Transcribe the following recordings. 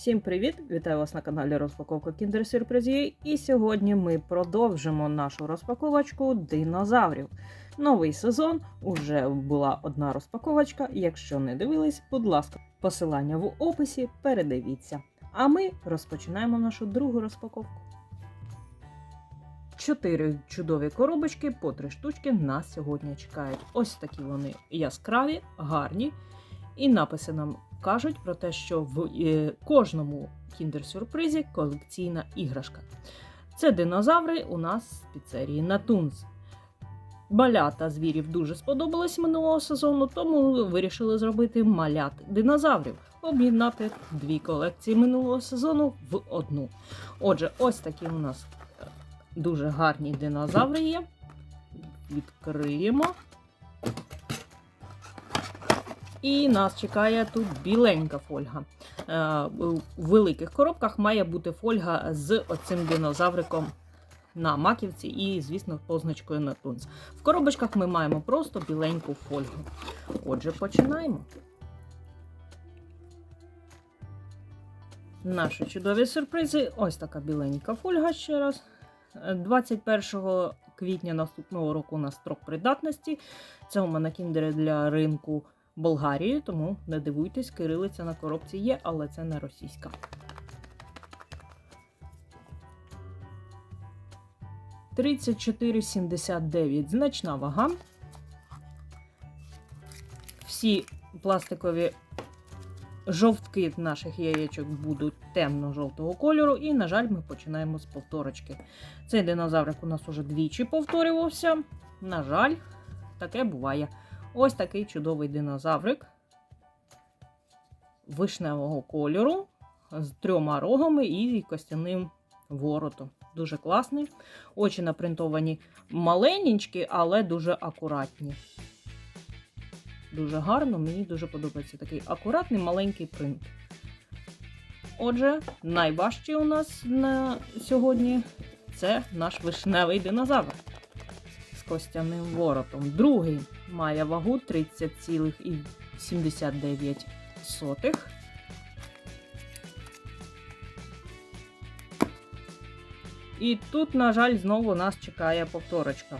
Всім привіт! Вітаю вас на каналі Розпаковка Kinder Surprise. І сьогодні ми продовжимо нашу розпаковочку динозаврів. Новий сезон уже була одна розпаковочка. Якщо не дивились, будь ласка, посилання в описі, передивіться. А ми розпочинаємо нашу другу розпаковку. Чотири чудові коробочки по три штучки нас сьогодні чекають. Ось такі вони яскраві, гарні. І написи нам кажуть про те, що в е, кожному кіндер-сюрпризі колекційна іграшка. Це динозаври у нас з піцерії Натунз. Малята звірів дуже сподобались минулого сезону, тому вирішили зробити малят динозаврів, об'єднати дві колекції минулого сезону в одну. Отже, ось такі у нас е, дуже гарні динозаври є. Відкриємо. І нас чекає тут біленька фольга. Е, У великих коробках має бути фольга з оцим динозавриком на маківці і, звісно, позначкою на тунц. В коробочках ми маємо просто біленьку фольгу. Отже, починаємо. Наші чудові сюрпризи. Ось така біленька фольга ще раз. Е, 21 квітня наступного року у нас строк придатності. Це у мене кіндери для ринку Болгарії, тому не дивуйтесь, кирилиця на коробці є, але це не російська. Тридцять чотири. Значна вага. Всі пластикові жовтки наших яєчок будуть темно-жовтого кольору. І, на жаль, ми починаємо з повторочки. Цей динозаврик у нас уже двічі повторювався. На жаль, таке буває. Ось такий чудовий динозаврик вишневого кольору з трьома рогами і костяним воротом. Дуже класний. Очі напринтовані маленькі, але дуже акуратні. Дуже гарно, мені дуже подобається такий акуратний маленький принт. Отже, найважчий у нас на сьогодні це наш вишневий динозавр костяним воротом. Другий має вагу 30,79. І тут, на жаль, знову нас чекає повторочка.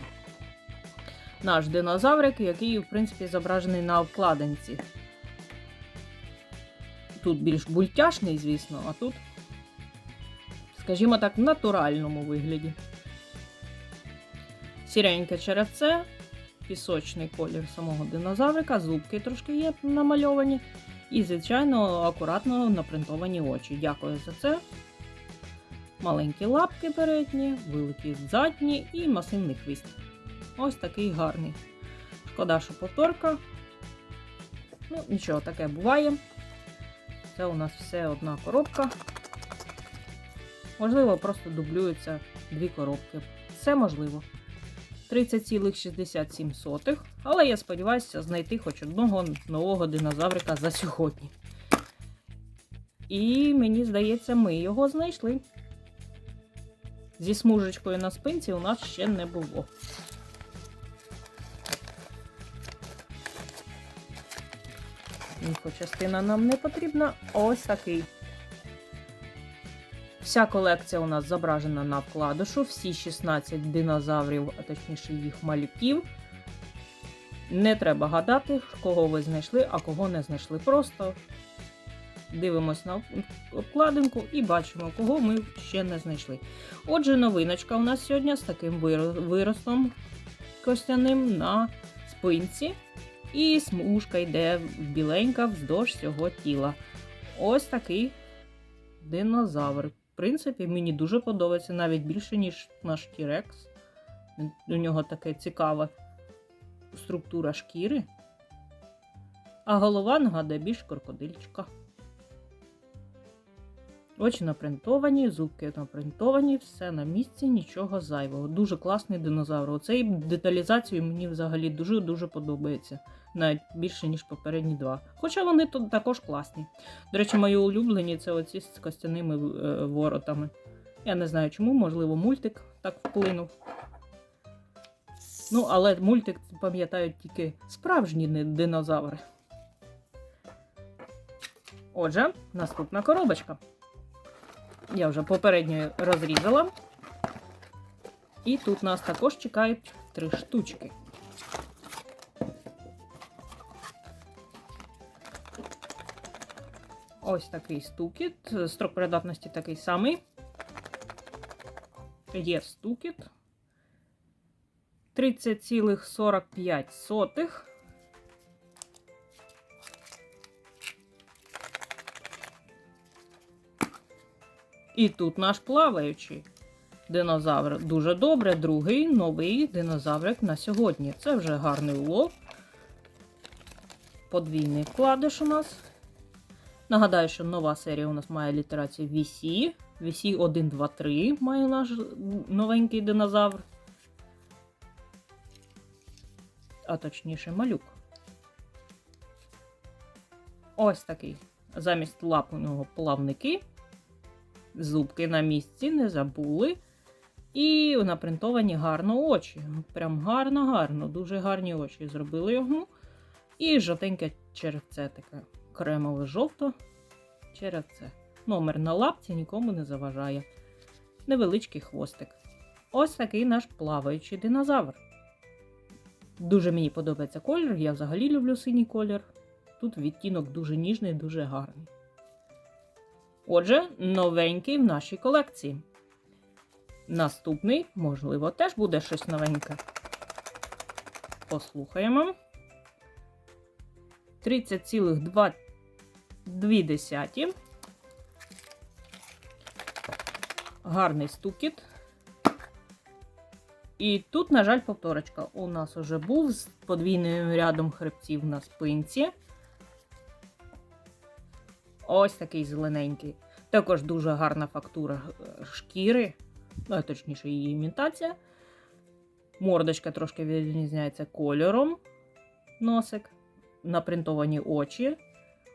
Наш динозаврик, який, в принципі, зображений на обкладинці. Тут більш бультяшний, звісно, а тут, скажімо так, в натуральному вигляді. Сіреньке черевце, пісочний колір самого динозаврика, зубки трошки є намальовані. І, звичайно, акуратно напринтовані очі. Дякую за це. Маленькі лапки передні, великі задні і масивний хвіст. Ось такий гарний. Шкода, що повторка. Ну, нічого, таке буває. Це у нас все одна коробка. Можливо, просто дублюються дві коробки. Все можливо. 30,67. Але я сподіваюся знайти хоч одного нового динозаврика за сьогодні. І мені здається, ми його знайшли. Зі смужечкою на спинці у нас ще не було. Інфочастина нам не потрібна. Ось такий. Вся колекція у нас зображена на вкладишу, всі 16 динозаврів, а точніше їх малюків. Не треба гадати, кого ви знайшли, а кого не знайшли. Просто дивимось на обкладинку і бачимо, кого ми ще не знайшли. Отже, новиночка у нас сьогодні з таким виростом костяним на спинці. І смужка йде біленька вздовж цього тіла. Ось такий динозавр. Принципі, мені дуже подобається навіть більше, ніж наш Тірекс. У нього така цікава структура шкіри. А голова нагадує більш крокодильчика. Очі напринтовані, зубки напринтовані, все на місці, нічого зайвого. Дуже класний динозавр. Оцей деталізацію мені взагалі дуже-дуже подобається. Навіть більше, ніж попередні два. Хоча вони тут також класні. До речі, мої улюблені це оці з костяними е, воротами. Я не знаю чому, можливо, мультик так вплинув. Ну, але мультик пам'ятають тільки справжні динозаври. Отже, наступна коробочка. Я вже попередньо розрізала. І тут нас також чекають три штучки. Ось такий стукіт. Строк придатності такий самий. Є стукіт. 30,45. І тут наш плаваючий динозавр. Дуже добре. Другий новий динозаврик на сьогодні. Це вже гарний улов. Подвійний вкладиш у нас. Нагадаю, що нова серія у нас має літерацію VC. VC 1, 2, 3 має наш новенький динозавр. А точніше, малюк. Ось такий. Замість лап у нього плавники. Зубки на місці, не забули. І напринтовані гарно очі. Прям гарно-гарно, дуже гарні очі зробили його. І жовтеньке черевце таке кремове жовто черевце. Номер на лапці нікому не заважає. Невеличкий хвостик. Ось такий наш плаваючий динозавр. Дуже мені подобається колір, я взагалі люблю синій колір. Тут відтінок дуже ніжний, дуже гарний. Отже, новенький в нашій колекції. Наступний, можливо, теж буде щось новеньке. Послухаємо. 30,2. Гарний стукіт. І тут, на жаль, повторочка. У нас уже був з подвійним рядом хребців на спинці. Ось такий зелененький. Також дуже гарна фактура шкіри, а точніше, її імітація. Мордочка трошки відрізняється кольором. Носик. Напринтовані очі.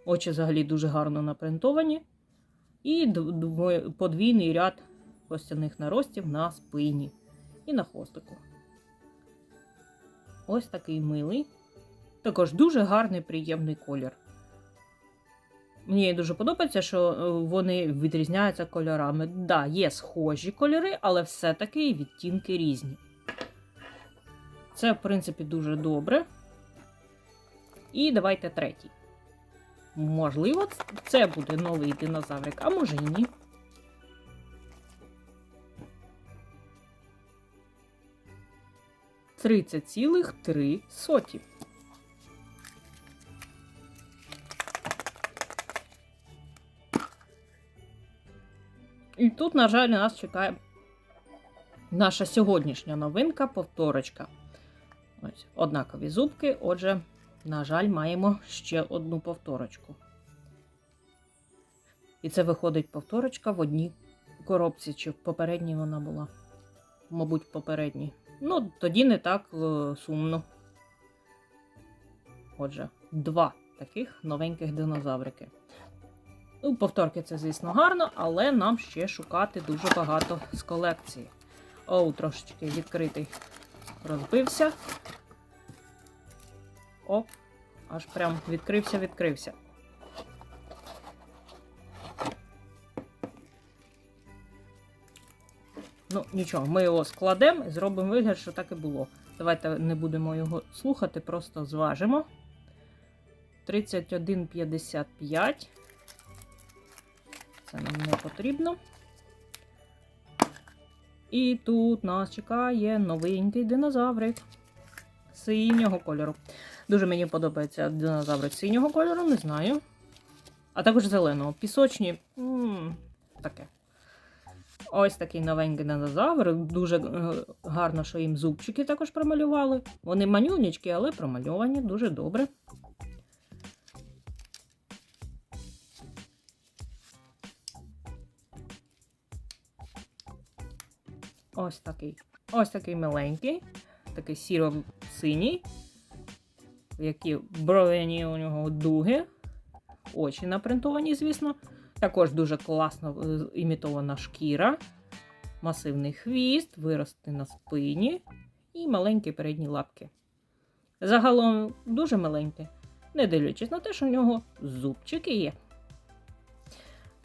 Очі взагалі дуже гарно напринтовані. І подвійний ряд костяних наростів на спині і на хвостику. Ось такий милий. Також дуже гарний, приємний колір. Мені дуже подобається, що е, вони відрізняються кольорами. Так, да, є схожі кольори, але все-таки відтінки різні. Це, в принципі, дуже добре. І давайте третій. Можливо, це буде новий динозаврик, а може і ні. Тридцять цілих три соті. І тут, на жаль, нас чекає наша сьогоднішня новинка повторочка. Ось, однакові зубки. Отже, на жаль, маємо ще одну повторочку. І це виходить повторочка в одній коробці, чи в попередній вона була. Мабуть, попередній. Ну, тоді не так е, сумно. Отже, два таких новеньких динозаврики. Ну, повторки це, звісно, гарно, але нам ще шукати дуже багато з колекції. Оу, трошечки відкритий розбився. О, аж прям відкрився, відкрився. Ну, нічого, ми його складемо і зробимо вигляд, що так і було. Давайте не будемо його слухати, просто зважимо. 31,55. Це нам не потрібно. І тут нас чекає новенький динозаврик синього кольору. Дуже мені подобається динозаврик синього кольору, не знаю. А також зеленого. Пісочні. м таке. Ось такий новенький динозавр. Дуже е, гарно, що їм зубчики також промалювали. Вони манюнічки, але промальовані дуже добре. Ось такий. Ось такий миленький, такий сіро-синій, які бровені у нього дуги, очі напринтовані, звісно. Також дуже класно е, імітована шкіра, масивний хвіст, вирости на спині і маленькі передні лапки. Загалом дуже маленький, не дивлячись на те, що у нього зубчики є.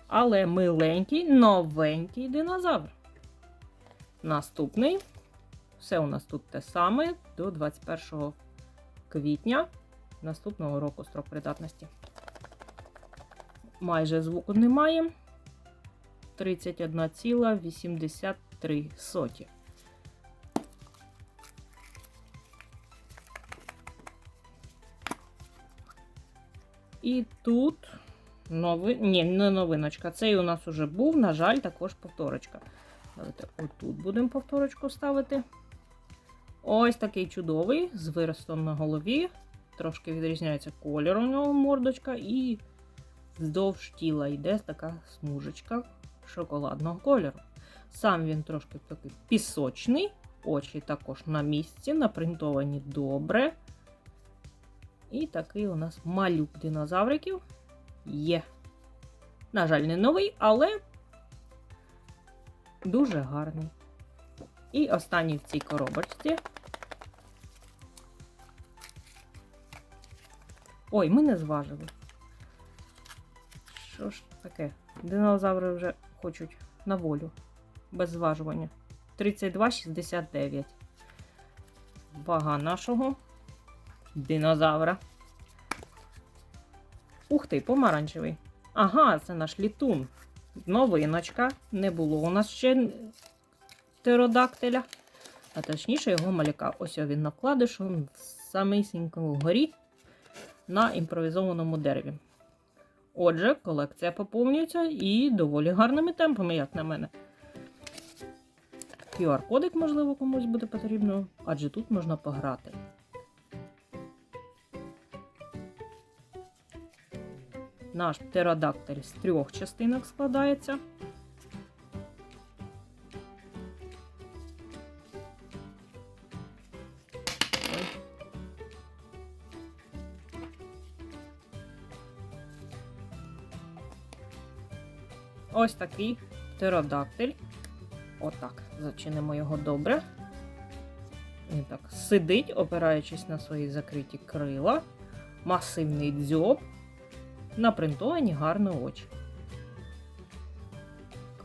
але миленький, новенький динозавр. Наступний. Все у нас тут те саме до 21 квітня наступного року строк придатності. Майже звуку немає. 31,83 соті. І тут нови... Ні, не новиночка. Цей у нас уже був, на жаль, також повторочка. Давайте отут будемо повторочку ставити. Ось такий чудовий, з виростом на голові. Трошки відрізняється колір у нього мордочка, і вздовж тіла йде така смужечка шоколадного кольору. Сам він трошки такий пісочний, очі також на місці, напринтовані добре. І такий у нас малюк динозавриків є. На жаль, не новий, але дуже гарний. І останній в цій коробочці. Ой, ми не зважили. Що ж таке? Динозаври вже хочуть на волю. Без зважування. 32,69. Вага нашого динозавра. Ух ти, помаранчевий. Ага, це наш літун. Новиночка. Не було у нас ще птеродактиля. А точніше його маляка. Ось він на вкладишу в самісінькому горі на імпровізованому дереві. Отже, колекція поповнюється і доволі гарними темпами, як на мене. QR-кодик, можливо, комусь буде потрібно, адже тут можна пограти. Наш птеродактиль з трьох частинок складається. Ось такий птеродактиль. Отак. Зачинимо його добре. Він так сидить, опираючись на свої закриті крила. Масивний дзьоб. Напринтовані гарно очі.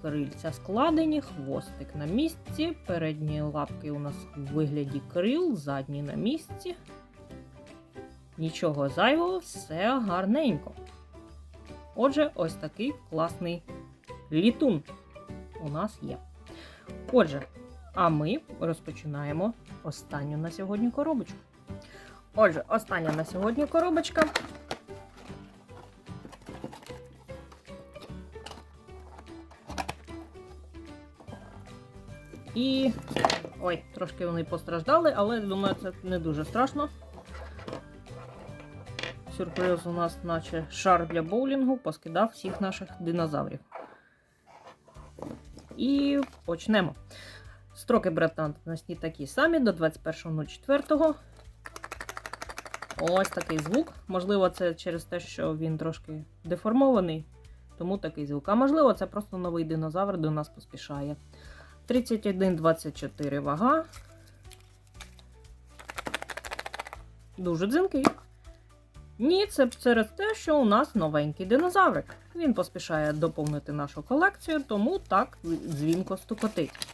Крильця складені, хвостик на місці. Передні лапки у нас у вигляді крил, задні на місці. Нічого зайвого, все гарненько. Отже, ось такий класний літун у нас є. Отже, а ми розпочинаємо останню на сьогодні коробочку. Отже, остання на сьогодні коробочка. І. Ой, трошки вони постраждали, але думаю, це не дуже страшно. Сюрприз у нас, наче шар для боулінгу, поскидав всіх наших динозаврів. І почнемо. Строки братантності такі самі до 21.04. Ось такий звук. Можливо, це через те, що він трошки деформований, тому такий звук. А можливо, це просто новий динозавр до нас поспішає. 31,24 вага. Дуже дзвінкий. Ні, це через те, що у нас новенький динозаврик. Він поспішає доповнити нашу колекцію, тому так дзвінко стукотить.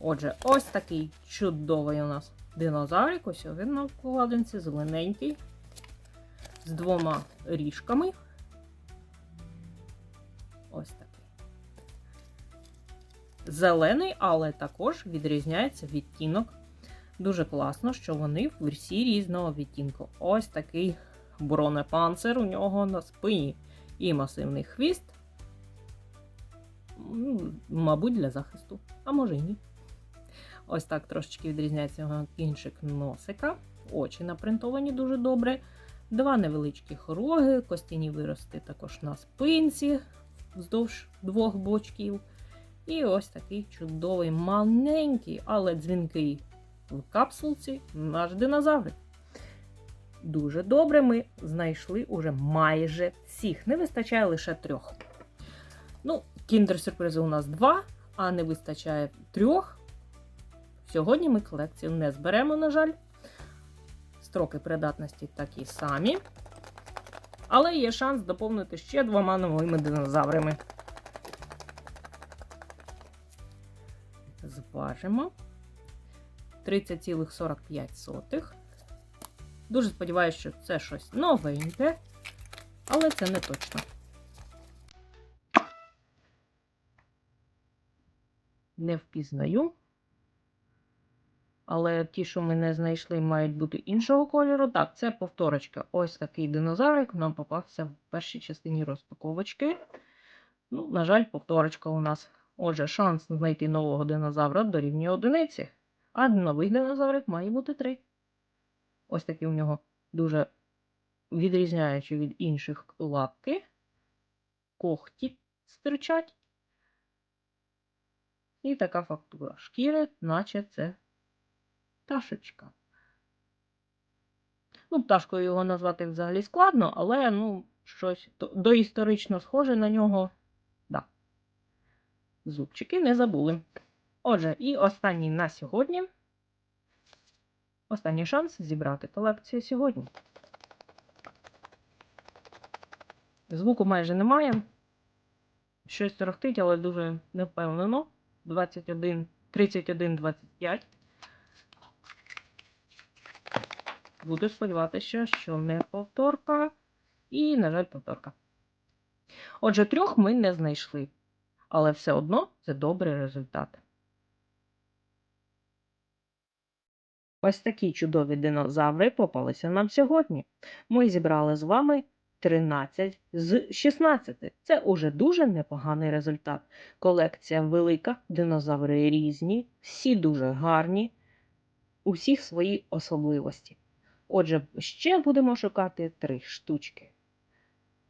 Отже, ось такий чудовий у нас динозаврик. Ось він на вкладинці, зелененький, з двома ріжками. Ось такий. Зелений, але також відрізняється відтінок. Дуже класно, що вони всі різного відтінку. Ось такий бронепанцир у нього на спині. І масивний хвіст. Ну, Мабуть, для захисту, а може і ні. Ось так трошечки відрізняється кінчик носика. Очі напринтовані дуже добре. Два невеличкі роги, костяні вирости також на спинці вздовж двох бочків. І ось такий чудовий, маленький, але дзвінкий в капсулці наш динозаврик. Дуже добре, ми знайшли уже майже всіх. Не вистачає лише трьох. Ну, кіндер-сюрпризи у нас два, а не вистачає трьох. Сьогодні ми колекцію не зберемо, на жаль. Строки придатності такі самі. Але є шанс доповнити ще двома новими динозаврами. Зважимо 30,45. Дуже сподіваюся, що це щось новеньке, але це не точно. Не впізнаю. Але ті, що ми не знайшли, мають бути іншого кольору. Так, це повторочка. Ось такий динозаврик нам попався в першій частині розпаковочки. Ну, на жаль, повторочка у нас. Отже, шанс знайти нового динозавра дорівнює одиниці. А новий динозаврик має бути три. Ось такі у нього дуже відрізняючі від інших лапки. Когті стирчать. І така фактура шкіри, наче це пташечка. Ну, пташкою його назвати взагалі складно, але ну, щось доісторично схоже на нього. Да. Зубчики не забули. Отже, і останній на сьогодні. Останній шанс зібрати колекцію сьогодні. Звуку майже немає. Щось торохтить, але дуже невпевнено. 21, 31, 25. Буду сподіватися, що не повторка. І, на жаль, повторка. Отже, трьох ми не знайшли. Але все одно це добрий результат. Ось такі чудові динозаври попалися нам сьогодні. Ми зібрали з вами 13 з 16. Це уже дуже непоганий результат. Колекція велика, динозаври різні, всі дуже гарні, у всіх свої особливості. Отже, ще будемо шукати три штучки.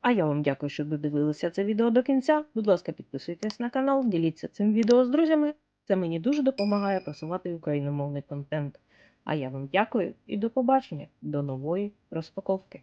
А я вам дякую, що додивилися це відео до кінця. Будь ласка, підписуйтесь на канал, діліться цим відео з друзями. Це мені дуже допомагає просувати україномовний контент. А я вам дякую і до побачення, до нової розпаковки.